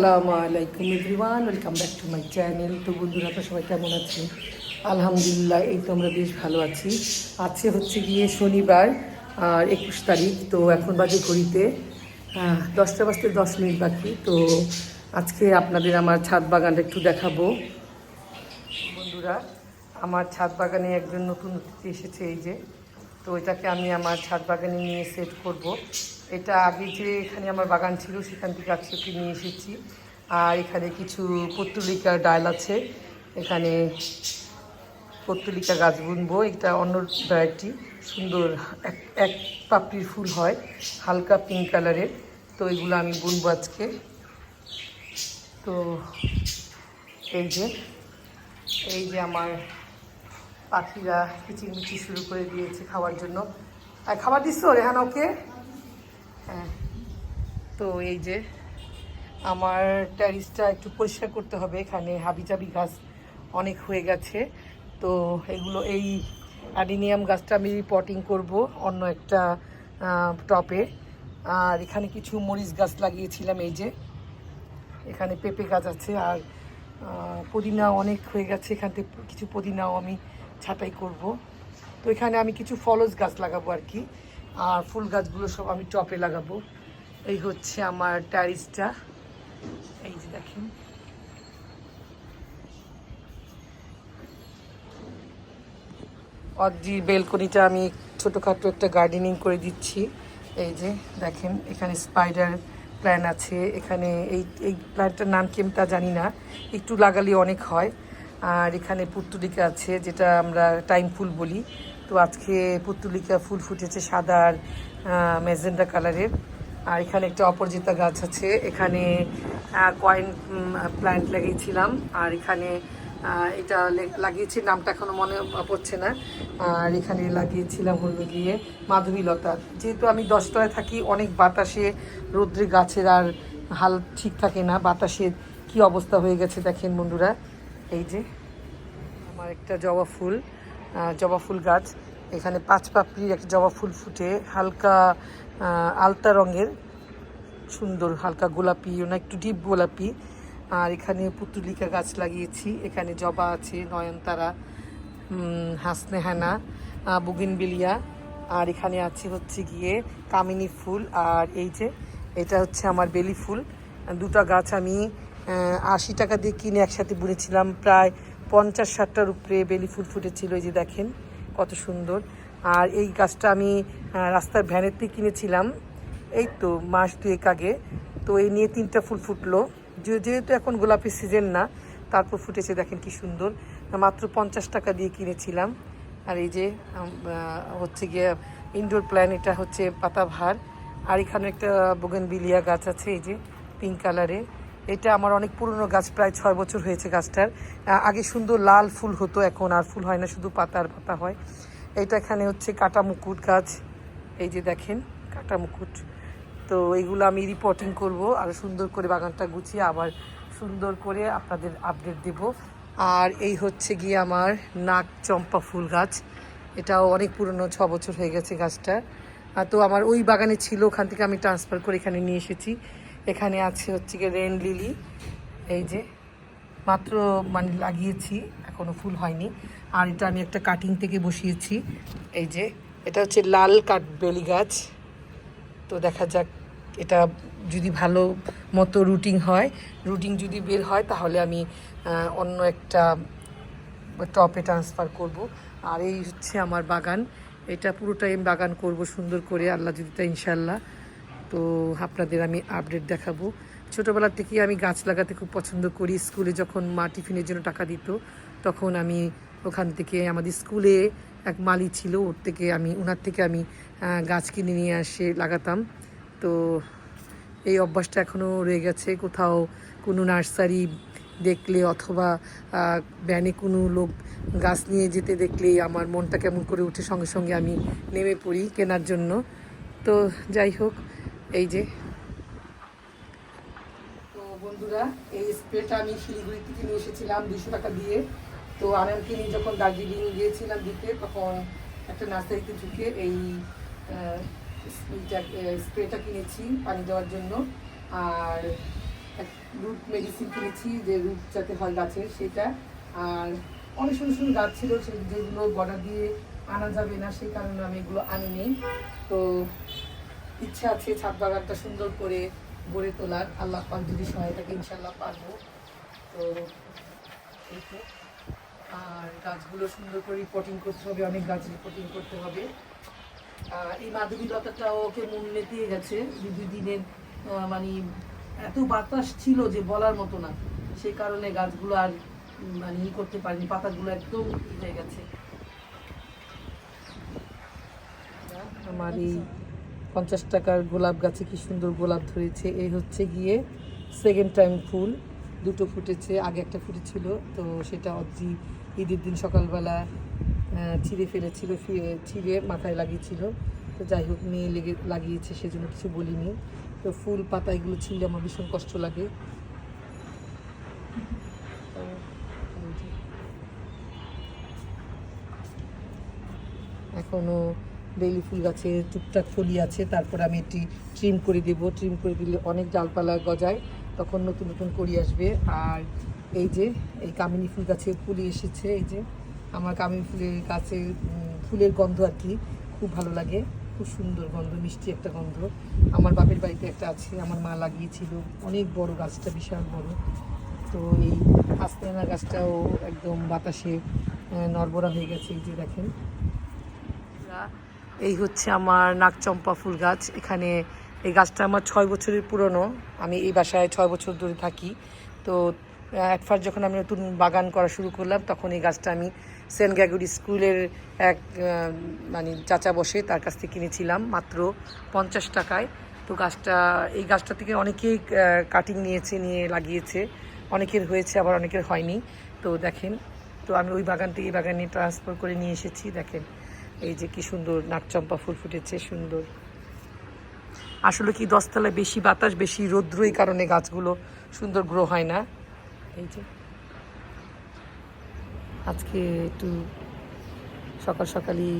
আসসালামু আলাইকুম everyone, welcome back to my channel. তো বন্ধুরা তো সবাই কেমন আছেন? আলহামদুলিল্লাহ, এই তো আমরা বেশ ভালো আছি। আজকে হচ্ছে গিয়ে শনিবার, আর একুশ তারিখ, তো এখন বাজে ঘড়িতে দশটা বাজতে দশ মিনিট বাকি। তো আজকে আপনাদের আমার ছাদ বাগানটা একটু দেখাবো। বন্ধুরা, আমার ছাদ বাগানে একজন নতুন অতিথি এসেছে এই যে। তো এটাকে আমি আমার ছাদ বাগানে নিয়ে সেট করব। এটা আগে যে এখানে আমার বাগান ছিল, সেখান থেকে আজকে নিয়ে এসেছি। আর এখানে কিছু পত্তলিকার ডাল আছে। এখানে পত্তলিকা গাছ বুনবো। এটা অন্য ভ্যারাইটি সুন্দর। এক এক পাপড়ির ফুল হয়, হালকা পিঙ্ক কালারের তো এগুলো আমি বুনবো আজকে। তো এই যে এই যে আমার পাখিরা কিচিরমিচি শুরু করে দিয়েছে খাওয়ার জন্য। আর খাবার দিচ্ছ রেহান, ওকে? হ্যাঁ তো এই যে আমার ট্যারিসটা একটু পরিষ্কার করতে হবে, এখানে হাবিজাবি গাছ অনেক হয়ে গেছে। তো এগুলো, এই অ্যাডিনিয়াম গাছটা আমি রিপোর্টিং করব অন্য একটা টপে। আর এখানে কিছু মরিচ গাছ লাগিয়েছিলাম, এই যে। এখানে পেঁপে গাছ আছে আর পুদিনা অনেক হয়ে গেছে, এখান থেকে কিছু পুদিনাও আমি ছাঁটাই করব। তো এখানে আমি কিছু ফলস গাছ লাগাবো আর কি। আর ফুল গাছগুলো সব আমি টপে লাগাবো। এই হচ্ছে আমার ট্যারিসটা। এই যে দেখেন। অদ্রি বেলকনিটা আমি ছোটোখাটো একটা গার্ডেনিং করে দিচ্ছি। এই যে দেখেন, এখানে স্পাইডার প্ল্যান আছে। এখানে এই এই প্ল্যানটার নাম কি আমি তা জানি না। একটু লাগালে অনেক হয়। আর এখানে পুত্তুলিকা আছে, যেটা আমরা টাইম ফুল বলি। তো আজকে পুত্তুলিকা ফুল ফুটেছে সাদা আর মেজেন্ডা কালারের। আর এখানে একটা অপরজিতা গাছ আছে। এখানে কয়েন প্ল্যান্ট লাগিয়েছিলাম। আর এখানে এটা লাগিয়েছি। নামটা এখনও মনে পড়ছে না। আর এখানে লাগিয়েছিলাম হলো গিয়ে মাধবীলতা যেহেতু আমি দশতলায় থাকি, অনেক বাতাসে রৌদ্রে গাছের আর হাল ঠিক থাকে না। বাতাসের কি অবস্থা হয়ে গেছে দেখেন বন্ধুরা। এই যে, আমার একটা জবা ফুল। জবা ফুল গাছ। এখানে পাঁচ পাপড়ির একটা জবা ফুল ফুটে, হালকা আলতা রঙের, সুন্দর, হালকা গোলাপি, না, একটু ডিপ গোলাপি। আর এখানে পুতুলিকা গাছ লাগিয়েছি, এখানে জবা আছে, নয়নতারা হাসনেহানা হাসনে হানা বুগিনবিলিয়া, আর এখানে আছে হচ্ছে গিয়ে কামিনী ফুল, আর এই যে এটা হচ্ছে আমার বেলি ফুল। দুটো গাছ আমি আশি টাকা দিয়ে কিনে একসাথে বুনেছিলাম, প্রায় পঞ্চাশ ষাটটার উপরে বেলি ফুল ফুটেছিল এই যে দেখেন, কত সুন্দর। আর এই গাছটা আমি রাস্তার ভ্যানের থেকে কিনেছিলাম, এই তো মাস দুয়েক আগে। তো এই নিয়ে তিনটা ফুল ফুটলো। যেহেতু এখন গোলাপের সিজন না, তারপর ফুটেছে, দেখেন কি সুন্দর। মাত্র পঞ্চাশ টাকা দিয়ে কিনেছিলাম। আর এই যে হচ্ছে গিয়ে ইনডোর প্ল্যান এটা হচ্ছে পাতাভার আর এখানে একটা বোগেনবিলিয়া গাছ আছে, এই যে পিঙ্ক কালারের এটা আমার অনেক পুরনো গাছ, প্রায় ছয় বছর হয়েছে গাছটার। আগে সুন্দর লাল ফুল হতো, এখন আর ফুল হয় না, শুধু পাতা আর পাতা হয়। এটা এখানে হচ্ছে কাটা মুকুট গাছ। এই যে দেখেন কাটা মুকুট তো এইগুলো আমি রিপোর্টিং করব, আর সুন্দর করে বাগানটা গুছিয়ে আবার সুন্দর করে আপনাদের আপডেট দেব। আর এই হচ্ছে গিয়ে আমার নাক চম্পা ফুল গাছ। এটাও অনেক পুরনো, ছ বছর হয়ে গেছে গাছটা তো আমার ওই বাগানে ছিল, ওখান থেকে আমি ট্রান্সফার করে এখানে নিয়ে এসেছি। এখানে আছে হচ্ছে গিয়ে রেন লিলি এই যে, মাত্র মানে লাগিয়েছি, এখনও ফুল হয়নি। আর এটা আমি একটা কাটিং থেকে বসিয়েছি। এই যে, এটা হচ্ছে লাল কাঠবেলি গাছ। তো দেখা যাক, এটা যদি ভালো মতো রুটিং হয় রুটিং যদি বের হয়, তাহলে আমি অন্য একটা টপে ট্রান্সফার করব। আর এই হচ্ছে আমার বাগান। এটা পুরোটাই আমি বাগান করব সুন্দর করে, আল্লাহ যদি তাই ইনশাল্লাহ তো আপনাদের আমি আপডেট দেখাবো। ছোটোবেলা থেকেই আমি গাছ লাগাতে খুব পছন্দ করি। স্কুলে যখন মা টিফিনের জন্য টাকা দিত, তখন আমি ওখান থেকে আমাদের স্কুলে এক মালি ছিল, ওর থেকে আমি ওনার থেকে আমি গাছ কিনে নিয়ে আসে লাগাতাম। তো এই অভ্যাসটা এখনও রয়ে গেছে। কোথাও কোনো নার্সারি দেখলে অথবা ব্যানে কোনো লোক গাছ নিয়ে যেতে দেখলেই আমার মনটা কেমন করে উঠে সঙ্গে সঙ্গে আমি নেমে পড়ি কেনার জন্য। তো যাই হোক এই যে। তো বন্ধুরা, এই স্প্রেটা আমি শিলিগুড়ি থেকে নিয়ে এসেছিলাম দুশো টাকা দিয়ে। তো আনন্দকে নিয়ে যখন দার্জিলিং গিয়েছিলাম দিতে তখন একটা নার্সারিতে ঢুকে এই স্প্রেটা কিনেছি পানি দেওয়ার জন্য। আর রুট মেডিসিন কিনেছি যে রুট যাতে হয় গাছের সেটা। আর অনেক সুন্দর সুন্দর গাছ ছিল যেগুলো বর্ডার দিয়ে আনা যাবে না, সেই কারণে আমি এগুলো আনি আনিনি। তো ইচ্ছা আছে ছাদ বাগানটা সুন্দর করে গড়ে তোলার। আল্লাহ পাক যদি সহায়তাকে ইনশাল্লাহ পারব। তো এই তো। আর গাছগুলো সুন্দর করে রিপোর্টিং করতে হবে, অনেক গাছ রিপোর্টিং করতে হবে। আর এই মাধবী ওকে মূল্যে দিয়ে গেছে। দুই দিনের মানে এত বাতাস ছিল যে বলার মতো না। সেই কারণে গাছগুলো আর মানে ই করতে পারিনি, পাতাগুলো একদম হয়ে গেছে। আমার এই পঞ্চাশ টাকার গোলাপ গাছে কি সুন্দর গোলাপ ধরেছে। এই হচ্ছে গিয়ে সেকেন্ড টাইম ফুল। দুটো ফুটেছে, আগে একটা ফুটেছিল, তো সেটা অদ্রি ঈদের দিন সকালবেলা ছিঁড়ে ফেলেছিল ছিঁড়ে মাথায় লাগিয়েছিল। তো যাই হোক, মেয়ে লেগে, লাগিয়েছে, সেজন্য কিছু বলিনি। তো ফুল পাতা এগুলো ছিঁড়লে আমার ভীষণ কষ্ট লাগে। এখনও বেলি ফুল গাছে, টুকটাক ফলি আছে, তারপর আমি এটি ট্রিম করে দেব। ট্রিম করে দিলে অনেক ডালপালা গজায়, তখন নতুন নতুন করি আসবে। আর এই যে, এই কামিনী ফুল গাছে ফুলি এসেছে, এই যে, আমার কামিনী ফুলের গাছে ফুলের গন্ধ আর কি, খুব ভালো লাগে। খুব সুন্দর গন্ধ, মিষ্টি একটা গন্ধ। আমার বাপের বাড়িতে একটা আছে, আমার মা লাগিয়েছিল। অনেক বড় গাছটা, বিশাল বড়। তো এই আস্তানা গাছটাও একদম বাতাসে নড়বড়া হয়ে গেছে, এই যে দেখেন। এই হচ্ছে আমার নাকচম্পা ফুল গাছ। এখানে এই গাছটা আমার ছয় বছরের পুরনো। আমি এই বাসায় ছয় বছর ধরে থাকি। তো এক ফার্স্ট যখন আমি নতুন বাগান করা শুরু করলাম, তখন এই গাছটা আমি সেন্ট গ্যাগুরি স্কুলের এক মানে চাচা বসে তার কাছ থেকে কিনেছিলাম মাত্র পঞ্চাশ টাকায়। তো গাছটা, এই গাছটা থেকে অনেকেই কাটিং নিয়েছে, নিয়ে লাগিয়েছে। অনেকের হয়েছে, আবার অনেকের হয়নি। তো দেখেন, তো আমি ওই বাগান থেকে এই বাগানে ট্রান্সফার করে নিয়ে এসেছি, দেখেন। এই যে কি সুন্দর নাকচম্পা ফুল ফুটেছে, সুন্দর। আসলে কি দশতলায় বেশি বাতাস, বেশি রৌদ্র এই কারণে গাছগুলো সুন্দর গ্রো হয় না? এই যে। আজকে একটু সকাল সকালই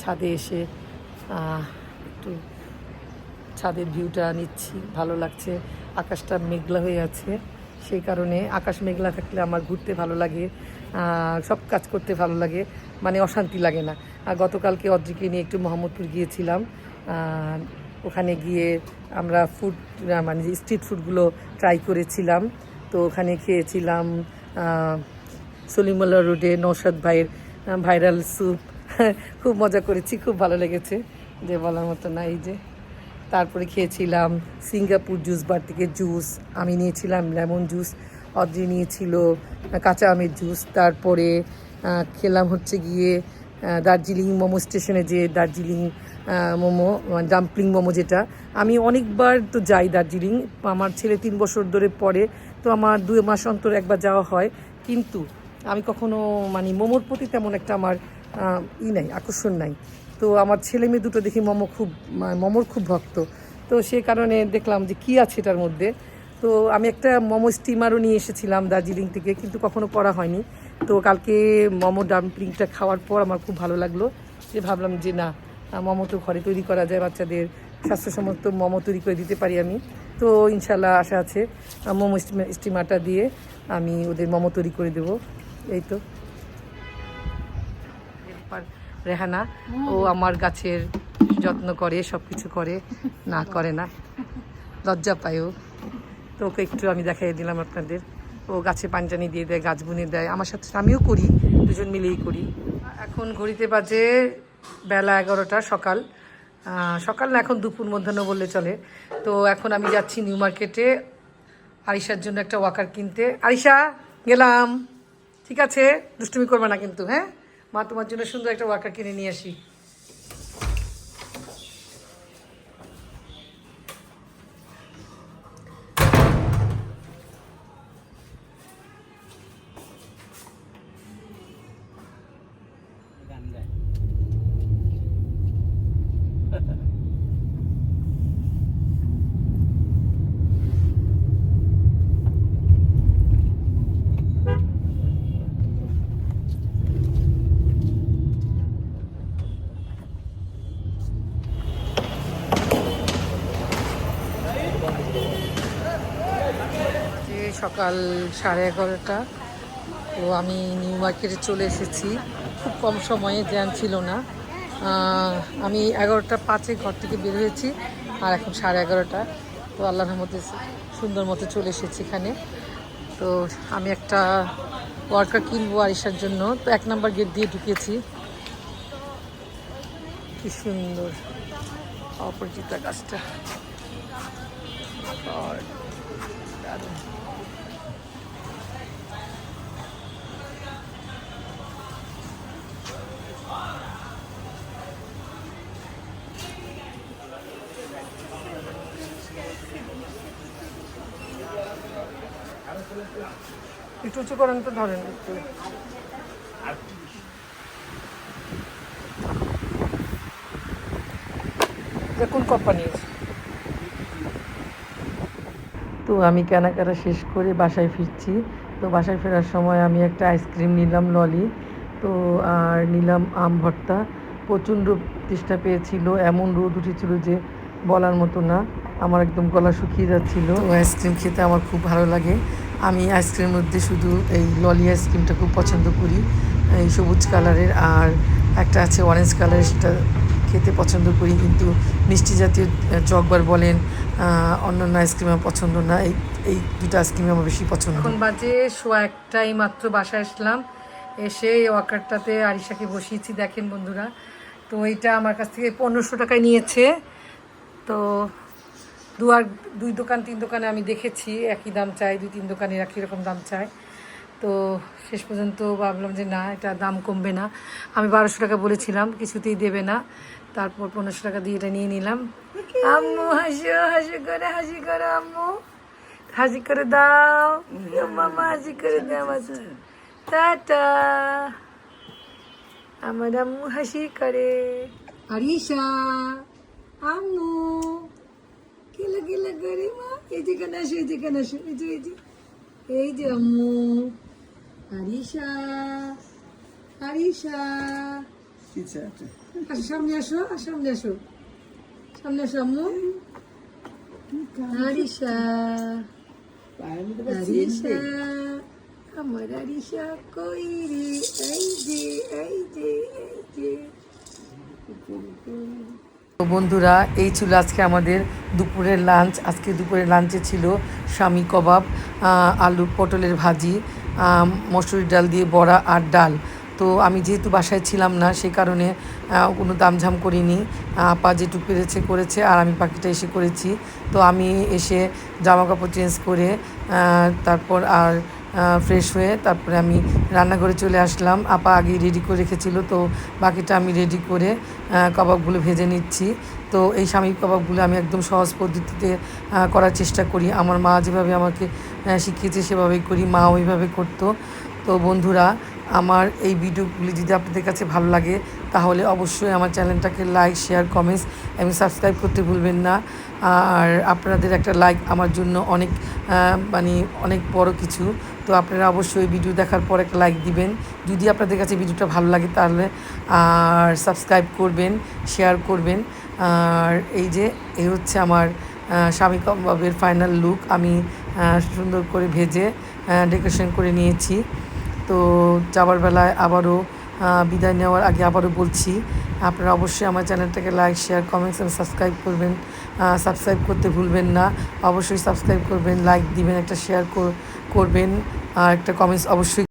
ছাদে এসে একটু ছাদের ভিউটা নিচ্ছি, ভালো লাগছে। আকাশটা মেঘলা হয়ে আছে, সেই কারণে আকাশ মেঘলা থাকলে আমার ঘুরতে ভালো লাগে সব কাজ করতে ভালো লাগে মানে অশান্তি লাগে না। গতকালকে অদ্রিকে নিয়ে একটু মোহাম্মদপুর গিয়েছিলাম। ওখানে গিয়ে আমরা ফুড মানে স্ট্রিট ফুডগুলো ট্রাই করেছিলাম। তো ওখানে খেয়েছিলাম আহ, সলিমুল্লাহ রোডে নৌসাদ ভাইয়ের ভাইরাল স্যুপ খুব মজা করেছি খুব ভালো লেগেছে। যে বলার মতো না এই যে। তারপরে খেয়েছিলাম সিঙ্গাপুর জুস বার থেকে জুস আমি নিয়েছিলাম লেমন জুস অদ্রি নিয়েছিল কাঁচা আমের জুস তারপরে খেলাম হচ্ছে গিয়ে দার্জিলিং মোমো স্টেশনে যে দার্জিলিং মোমো ডাম্পলিং মোমো যেটা, আমি অনেকবার তো যাই দার্জিলিং। আমার ছেলে তিন বছর ধরে পড়ে, তো আমার দুই মাস অন্তর একবার যাওয়া হয়। কিন্তু আমি কখনো মানে মোমোর প্রতি তেমন একটা আমার ই নাই, আকর্ষণ নাই। তো আমার ছেলে মেয়ে দুটো দেখি মোমো খুব মোমোর খুব ভক্ত। তো সে কারণে দেখলাম যে কী আছে এটার মধ্যে। তো আমি একটা মোমো স্টিমারও নিয়ে এসেছিলাম দার্জিলিং থেকে, কিন্তু কখনো করা হয়নি। তো কালকে মোমো ডাম্পলিংটা খাওয়ার পর আমার খুব ভালো লাগল যে ভাবলাম যে না, মোমো তো ঘরে তৈরি করা যায় বাচ্চাদের, স্বাস্থ্যসম্মত মোমো তৈরি করে দিতে পারি আমি। তো ইনশাল্লাহ আশা আছে, মোমো স্টিমা- স্টিমারটা দিয়ে আমি ওদের মোমো তৈরি করে দেবো। এই তো। রেহানা, ও আমার গাছের যত্ন করে সব কিছু করে, না করে না। লজ্জা পায় ও। তো ওকে একটু আমি দেখাই দিলাম আপনাদের। ও গাছে পানি টানি দিয়ে দেয়, গাছ বুনে দেয়। আমার সাথে আমিও করি, দুজন মিলেই করি। এখন ঘড়িতে বাজে বেলা এগারোটা সকাল। সকাল না, এখন দুপুর মধ্যাহ্ন বললে চলে। তো এখন আমি যাচ্ছি নিউ মার্কেটে। আরিশার জন্য একটা ওয়াকার কিনতে। আরিশা, গেলাম। ঠিক আছে? দুষ্টুমি করবে না কিন্তু হ্যাঁ? মা, তোমার জন্য সুন্দর একটা ওয়াকার কিনে নিয়ে আসি। সকাল সাড়ে এগারোটা। তো আমি নিউ মার্কেটে চলে এসেছি। খুব কম সময়ে জ্যাম ছিল না। আমি এগারোটা পাঁচে ঘর থেকে বের হয়েছি আর এখন সাড়ে এগারোটা। তো আল্লাহর মধ্যে সুন্দর মতো চলে এসেছি এখানে। তো আমি একটা ওয়ার্কার কিনবো আরিসার জন্য। তো এক নাম্বার গেট দিয়ে ঢুকেছি। কি সুন্দর। অপরিচিতা গাছটা। আর একটু উঁচু করেন তো ধরেন একটু। কোন কোম্পানির তো আমি কেনাকাটা শেষ করে বাসায় ফিরছি। তো বাসায় ফেরার সময় আমি একটা আইসক্রিম নিলাম ললি। তো আর নিলাম আম ভর্তা। প্রচণ্ড তেষ্টা পেয়েছিল এমন রোদ উঠেছিল যে বলার মতো না। আমার একদম গলা শুকিয়ে যাচ্ছিল। আইসক্রিম খেতে আমার খুব ভালো লাগে। আমি আইসক্রিমের মধ্যে শুধু এই ললি আইসক্রিমটা খুব পছন্দ করি, এই সবুজ কালারের, আর একটা আছে অরেঞ্জ কালারের সেটা খেতে পছন্দ করি, কিন্তু মিষ্টি জাতীয় চকবার বলেন অন্যান্য আইসক্রিম আমার পছন্দ না, এই এই দুটো আইসক্রিম আমার বেশি পছন্দ। এখন বাজে সোয়া একটাই মাত্র, বাসায় আসলাম, এসে এই ওয়াকারটাতে আরিশাকে বসিয়েছি, দেখেন বন্ধুরা, তো এইটা আমার কাছ থেকে পনেরোশো টাকায় নিয়েছে, তো দু আর দুই দোকান তিন দোকানে আমি দেখেছি একই দাম চাই দুই তিন দোকানে একই রকম দাম চাই। তো শেষ পর্যন্ত ভাবলাম যে না এটা দাম কমবে না। আমি বারোশো টাকা বলেছিলাম কিছুতেই দেবে না। তারপর পনেরোশো টাকা দিয়ে এটা নিয়ে নিলাম। আম্মু হাসো হাসি করে হাসি করে আম্মু। হাসি করে দাও। মামা হাসি করে দাও আমার টাটা। আমার আম্মু হাসি করে। আরিশা আম্মু। গেলে গেলে করে মা। এই যে কেন আসো এই যে কেন আসো। এই যে এই যে। এই যে আম্মু। আরিশা। আরিশা। আসো সামনে আসো আর সামনে আসো। সামনে আসো আম্মু। আরিশা। আরিশা। আমার আরিশা কই রে? এই যে এই যে এই যে। তো বন্ধুরা এই ছিল আজকে আমাদের দুপুরের লাঞ্চ আজকে দুপুরের লাঞ্চে ছিল স্বামী কবাব আলু পটলের ভাজি আম, মসুরি ডাল দিয়ে বড়া আর ডাল। তো আমি যেহেতু বাসায় ছিলাম না সে কারণে কোনো দামঝাম করিনি। আপা যেটুকু পেরেছে করেছে আর আমি পাখিটা এসে করেছি। তো আমি এসে জামা কাপড় চেঞ্জ করে তারপর আর ফ্রেশ হয়ে তারপরে আমি রান্নাঘরে চলে আসলাম। আপা আগে রেডি করে রেখেছিল, তো বাকিটা আমি রেডি করে কাবাবগুলো ভেজে নিচ্ছি। তো এই স্বামী কাবাবগুলো আমি একদম সহজ পদ্ধতিতে করার চেষ্টা করি। আমার মা যেভাবে আমাকে শিখিয়েছে সেভাবেই করি মা ওইভাবে করতো। তো বন্ধুরা, আমার এই ভিডিওগুলি যদি আপনাদের কাছে ভালো লাগে তাহলে অবশ্যই আমার চ্যানেলটাকে লাইক শেয়ার কমেন্টস এবং সাবস্ক্রাইব করতে ভুলবেন না। আর আপনাদের একটা লাইক আমার জন্য অনেক মানে অনেক বড় কিছু। তো আপনারা অবশ্যই ভিডিও দেখার পর একটা লাইক দিবেন। যদি আপনাদের কাছে ভিডিওটা ভালো লাগে তাহলে, আর সাবস্ক্রাইব করবেন শেয়ার করবেন। আর এই যে, এই হচ্ছে আমার স্বামী কবাবের ফাইনাল লুক আমি সুন্দর করে ভেজে ডেকোরেশন করে নিয়েছি। তো যাবার বেলায় আবারও বিদায় নেওয়ার আগে আবারও বলছি, আপনারা অবশ্যই আমার চ্যানেলটাকে লাইক শেয়ার কমেন্টস এবং সাবস্ক্রাইব করবেন। সাবস্ক্রাইব করতে ভুলবেন না। অবশ্যই সাবস্ক্রাইব করবেন লাইক দিবেন, একটা শেয়ার করবেন। আর একটা কমেন্টস অবশ্যই